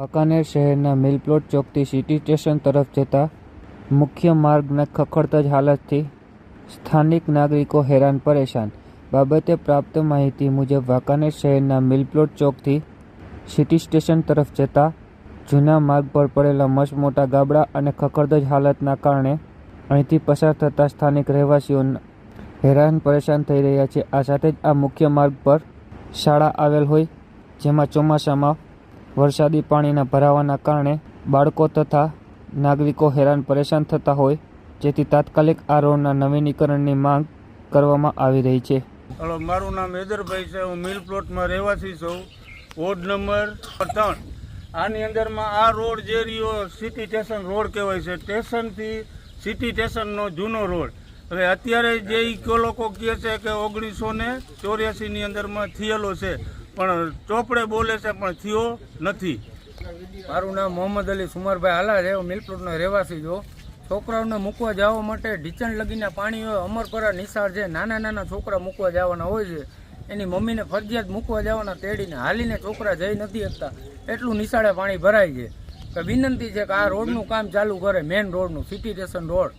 વાંકાનેર શહેરના મિલપ્લોટ ચોકથી city station તરફ જતા મુખ્ય માર્ગના ખખડતજ હાલતથી સ્થાનિક નાગરિકો હેરાન પરેશાન. બાબતે પ્રાપ્ત માહિતી મુજબ વાંકાનેર શહેરના મિલપ્લોટ ચોકથી સિટી સ્ટેશન તરફ જતા જૂના માર્ગ પર પડેલા મસમોટા મોટા ગાબડા અને ખખડતજ હાલતના કારણે અહીંથી પસાર થતા સ્થાનિક રહેવાસીઓ હેરાન પરેશાન થઈ રહ્યા છે. આ સાથે જ આ મુખ્ય માર્ગ પર શાળા આવેલ હોય, જેમાં ચોમાસામાં વરસાદી પાણીના ભરાવાના કારણે બાળકો તથા નાગરિકો હેરાન પરેશાન થતા હોય, જેથી તાત્કાલિક આ રોડના નવીનીકરણની માંગ કરવામાં આવી રહી છે. હલો, મારું નામ હેદરભાઈ છે. હું મિલ પ્લોટમાં રહેવાસી છું. વોર્ડ નંબર ત્રણ. આની અંદરમાં આ રોડ જે રહ્યો, સિટી સ્ટેશન રોડ કહેવાય છે. સ્ટેશનથી સિટી સ્ટેશનનો જૂનો રોડ. હવે અત્યારે જે કયો લોકો કહે છે કે ઓગણીસો ને ચોર્યાસીની અંદરમાં થયેલો છે. પણ ચોપડે બોલે છે, પણ થયો નથી. મારું નામ મોહમ્મદ અલી સુમરભાઈ હાલા છે, હું મિલપ્લોટનો રહેવાસી છું. છોકરાઓને મૂકવા જવા માટે ઢીચણ લગીને પાણી હોય અમરપરા નિશાળ છે. નાના નાના છોકરા મૂકવા જવાના હોય છે. એની મમ્મીને ફરજિયાત મૂકવા જવાના તેડીને હાલીને છોકરા જઈ નથી શકતા. એટલું નિશાળે પાણી ભરાય છે. કે વિનંતી છે કે આ રોડનું કામ ચાલુ કરે મેઇન રોડનું, સિટી સ્ટેશન રોડ.